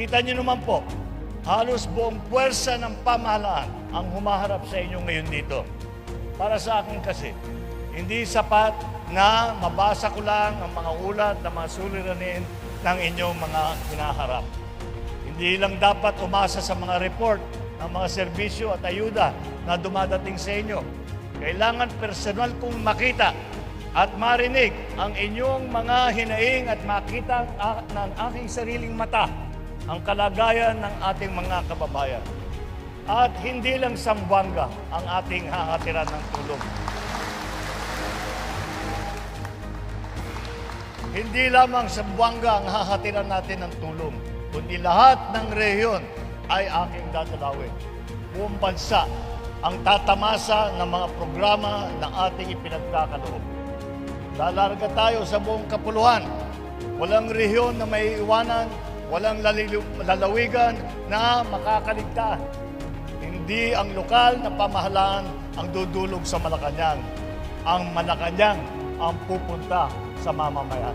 Kita niyo naman po, halos buong puwersa ng pamahalaan ang humaharap sa inyo ngayon dito. Para sa akin kasi, hindi sapat na mabasa ko lang ang mga ulat na mga suliranin ng inyong mga hinaharap. Hindi lang dapat umasa sa mga report ng mga serbisyo at ayuda na dumadating sa inyo. Kailangan personal kong makita at marinig ang inyong mga hinaing at makita ng aking sariling mata ang kalagayan ng ating mga kababayan. At hindi lang Sambuanga ang ating hahatiran ng tulong. Hindi lamang Sambuanga ang hahatiran natin ng tulong, kundi lahat ng rehiyon ay aking dadalawin. Buong bansa ang tatamasa ng mga programa na ating ipinagkakaloob. Lalarga tayo sa buong kapuluhan. Walang rehiyon na may iwanan, walang lalawigan na makakaligtaan. Hindi ang lokal na pamahalaan ang dudulog sa Malacanang. Ang Malacanang ang pupunta sa mamamayan.